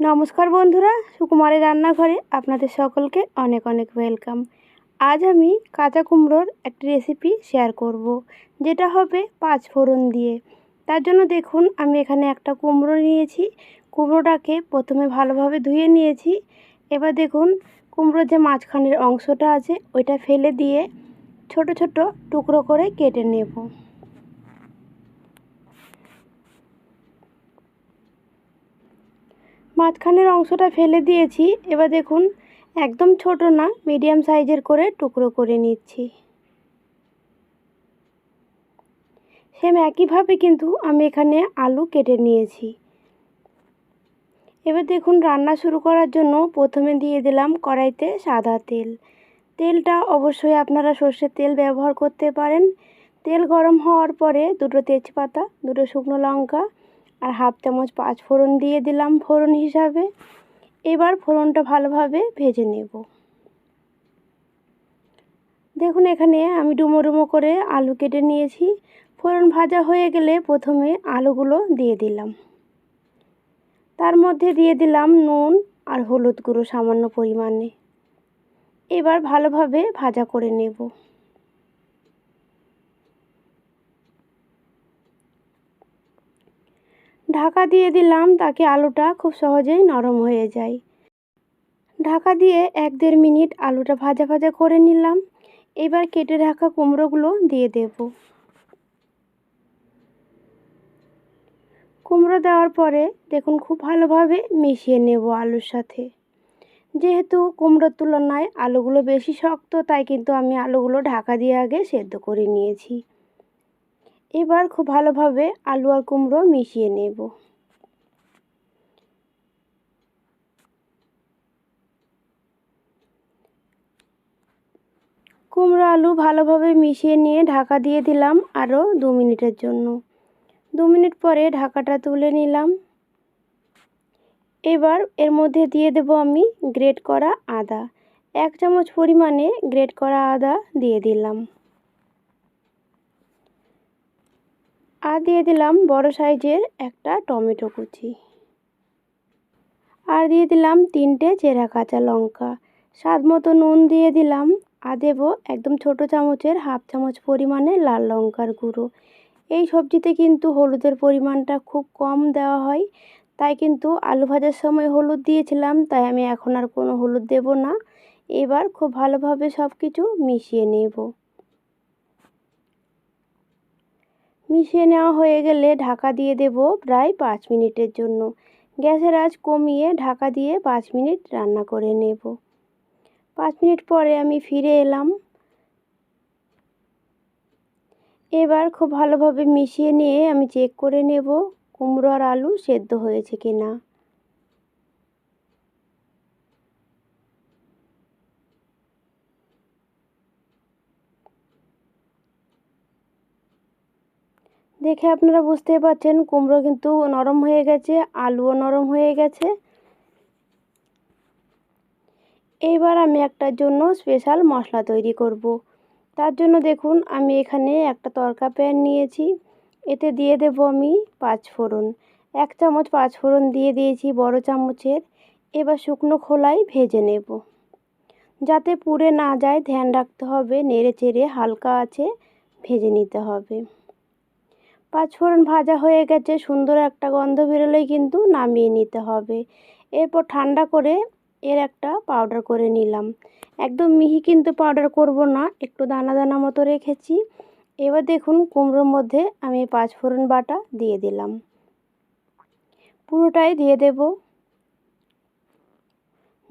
নমস্কার বন্ধুরা, সুকুমারের রান্নাঘরে আপনাদের সকলকে অনেক অনেক ওয়েলকাম আজ আমি কাঁচা কুমড়োর একটি রেসিপি শেয়ার করব। যেটা হবে পাঁচ ফোড়ন দিয়ে। তার জন্য দেখুন, আমি এখানে একটা কুমড়ো নিয়েছি। কুমড়োটাকে প্রথমে ভালোভাবে ধুয়ে নিয়েছি। এবার দেখুন, কুমড়োর যে মাঝখানের অংশটা আছে, ওইটা ফেলে দিয়ে ছোট ছোট টুকরো করে কেটে নেব। মাঝখানের অংশটা ফেলে দিয়েছি। এবার দেখুন, একদম ছোট না, মিডিয়াম সাইজের করে টুকরো করে নিচ্ছি। সেম একইভাবে কিন্তু আমি এখানে আলু কেটে নিয়েছি। এবার দেখুন, রান্না শুরু করার জন্য প্রথমে দিয়ে দিলাম কড়াইতে সাদা তেল। তেলটা অবশ্যই আপনারা সর্ষের তেল ব্যবহার করতে পারেন। তেল গরম হওয়ার পরে দুটো তেজপাতা, দুটো শুকনো লঙ্কা আর হাফ চামচ পাঁচ ফোড়ন দিয়ে দিলাম ফোড়ন হিসাবে। এবার ফোড়নটা ভালোভাবে ভেজে নেব। দেখুন এখানে আমি ডুমো ডুমো করে আলু কেটে নিয়েছি। ফোড়ন ভাজা হয়ে গেলে প্রথমে আলুগুলো দিয়ে দিলাম। তার মধ্যে দিয়ে দিলাম নুন আর হলুদ গুঁড়ো সামান্য পরিমাণে। এবার ভালোভাবে ভাজা করে নেব। ঢাকা দিয়ে দিলাম তাকে আলুটা খুব সহজেই নরম হয়ে যায়। ঢাকা দিয়ে এক দেড় মিনিট আলুটা ভাজা ভাজা করে নিলাম। এবার কেটে রাখা কুমড়োগুলো দিয়ে দেব। কুমড়ো দেওয়ার পরে দেখুন খুব ভালোভাবে মিশিয়ে নেব আলুর সাথে। যেহেতু কুমড়োর তুলনায় আলুগুলো বেশি শক্ত, তাই কিন্তু আমি আলুগুলো ঢাকা দিয়ে আগে সেদ্ধ করে নিয়েছি। এবার খুব ভালোভাবে আলু আর কুমড়ো মিশিয়ে নেব। কুমড়ো আলু ভালোভাবে মিশিয়ে নিয়ে ঢাকা দিয়ে দিলাম আরও দু মিনিটের জন্য। দু মিনিট পরে ঢাকাটা তুলে নিলাম। এবার এর মধ্যে দিয়ে দেব আমি গ্রেট করা আদা। এক চামচ পরিমাণে গ্রেট করা আদা দিয়ে দিলাম। আর দিয়ে দিলাম বড় সাইজের একটা টমেটো কুচি। আর দিয়ে দিলাম তিনটে চেরা কাঁচা লঙ্কা। স্বাদ মতো নুন দিয়ে দিলাম। আর দেবো একদম ছোট চামচের হাফ চামচ পরিমাণে লাল লঙ্কার গুঁড়ো। এই সবজিতে কিন্তু হলুদের পরিমাণটা খুব কম দেওয়া হয়। তাই কিন্তু আলু ভাজার সময় হলুদ দিয়েছিলাম, তাই আমি এখন আর কোনো হলুদ দেব না। এবার খুব ভালোভাবে সব কিছু মিশিয়ে নেব। মিশিয়ে নেওয়া হয়ে গেলে ঢাকা দিয়ে দেব প্রায় পাঁচ মিনিটের জন্য। গ্যাসের আঁচ কমিয়ে ঢাকা দিয়ে পাঁচ মিনিট রান্না করে নেব। পাঁচ মিনিট পরে আমি ফিরে এলাম। এবার খুব ভালোভাবে মিশিয়ে নিয়ে আমি চেক করে নেব কুমড়ো আর আলু সেদ্ধ হয়েছে কি না দেখে আপনারা বুঝতে পারছেন, কুমড়ো কিন্তু নরম হয়ে গেছে, আলুও নরম হয়ে গেছে। এইবার আমি একটার জন্য স্পেশাল মশলা তৈরি করব। তার জন্য দেখুন, আমি এখানে একটা তরকা প্যান নিয়েছি। এতে দিয়ে দেব আমি পাঁচ ফোড়ন। এক চামচ পাঁচ ফোড়ন দিয়ে দিয়েছি বড় চামচের। এবার শুকনো খোলাই ভেজে নেব। যাতে পুড়ে না যায়, ধ্যান রাখতে হবে, নেড়ে চেড়ে হালকা আছে, ভেজে নিতে হবে। পাঁচ ফোড়ন ভাজা হয়ে গেছে, সুন্দর একটা গন্ধ বেরোলেই কিন্তু নামিয়ে নিতে হবে। এরপর ঠান্ডা করে এর একটা পাউডার করে নিলাম। একদম মিহি কিন্তু পাউডার করব না, একটু দানা দানা মতো রেখেছি। এবার দেখুন কুমড়োর মধ্যে আমি পাঁচ ফোড়ন বাটা দিয়ে দিলাম। পুরোটাই দিয়ে দেব।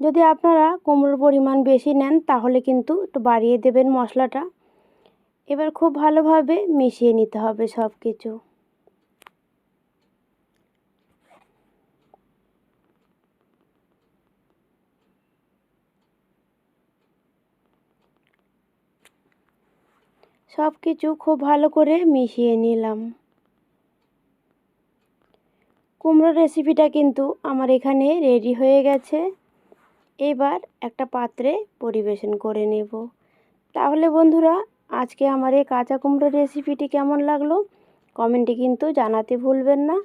যদি আপনারা কুমড়োর পরিমাণ বেশি নেন তাহলে কিন্তু একটু বাড়িয়ে দেবেন মশলাটা। এবার খুব ভালোভাবে মিশিয়ে নিতে হবে সব কিছু সব কিছু খুব ভালো করে মিশিয়ে নিলাম। কুমড়ো রেসিপিটা কিন্তু আমার এখানে রেডি হয়ে গেছে। এবার একটা পাত্রে পরিবেশন করে নেব। তাহলে বন্ধুরা আজকে আমার এই কাঁচা কুমড়ো রেসিপিটি কেমন লাগল? কমেন্টে কিন্তু জানাতে ভুলবেন না।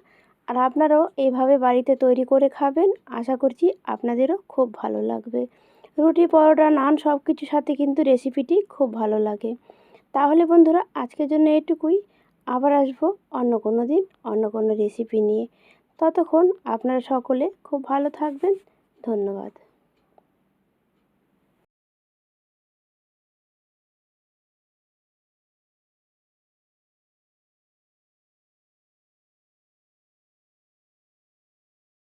আর আপনারাও এইভাবে বাড়িতে তৈরি করে খাবেন, আশা করছি আপনাদেরও খুব ভালো লাগবে। রুটি, পরোটা, নান সব কিছুর সাথে কিন্তু রেসিপিটি খুব ভালো লাগে। তাহলে বন্ধুরা, আজকের জন্য এটুকুই আবার আসব অন্য কোনো দিন, অন্য কোনো রেসিপি নিয়ে। ততক্ষণ আপনারা সকলে খুব ভালো থাকবেন। ধন্যবাদ।